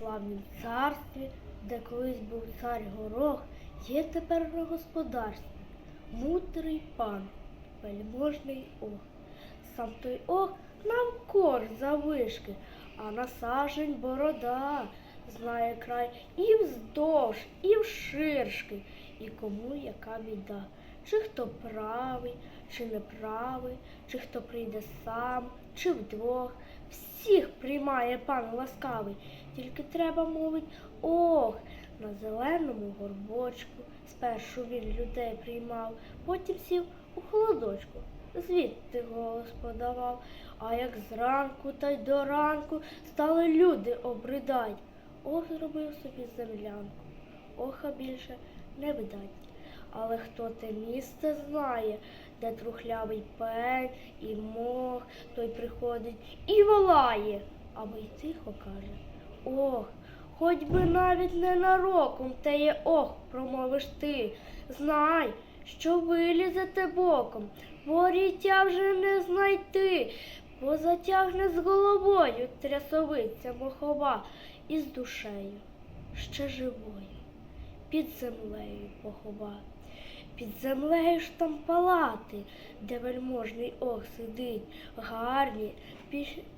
славнім царстві, де колись був цар горох, є тепер на господарстві мудрий пан, вельможний ох. Сам той ох нам кор завишки, а насажень борода, знає край і вздовж, і вширшки, і кому яка біда. Чи хто правий, чи неправий, чи хто прийде сам, чи вдвох. Всіх приймає пан ласкавий, тільки треба мовить ох. На зеленому горбочку спершу він людей приймав, потім сів у холодочку, звідти голос подавав. А як зранку та й до ранку стали люди обридать, ох, зробив собі землянку, оха більше не видать. Але хто те місце знає, де трухлявий пень і мох, той приходить і волає, або й тихо каже. Ох, хоч би навіть ненароком теє ох, промовиш ти. Знай, що вилізете боком, воріття вже не знайти, бо затягне з головою трясовиця мохова і з душею, ще живою, під землею похова. Під землею ж там палати, де вельможний ох сидить, гарні,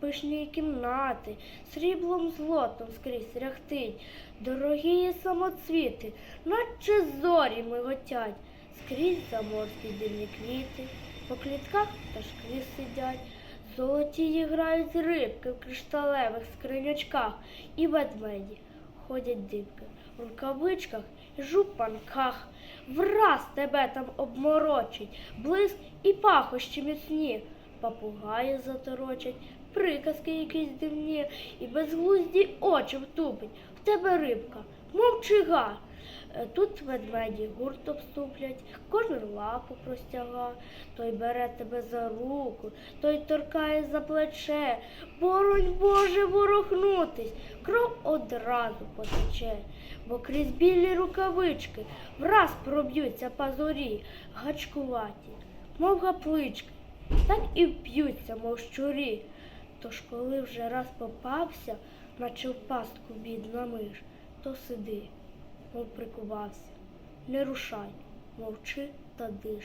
пишні кімнати, сріблом злотом скрізь ряхтить, дорогі самоцвіти, наче зорі миготять, скрізь заморські дивні квіти, по клітках пташки сидять, золоті грають рибки в кришталевих скринячках. І ведмеді ходять дибки в рукавичках жупанках. Враз тебе там обморочить, блиск і пахощі міцні, папугаї заторочать, приказки якісь дивні, і безглузді очі втупить. В тебе рибка, мов чига. Е, Тут ведмеді гуртом вступлять, кожен лапу простяга, той бере тебе за руку, той торкає за плече, боронь Боже ворухнутись, кров одразу потече, бо крізь білі рукавички враз проб'ються пазурі, гачкуваті, мов гаплички, так і вп'ються, мов щурі. Тож коли вже раз попався, наче в пастку бідна миш, то сиди, мов прикувався, не рушай, мовчи та диш.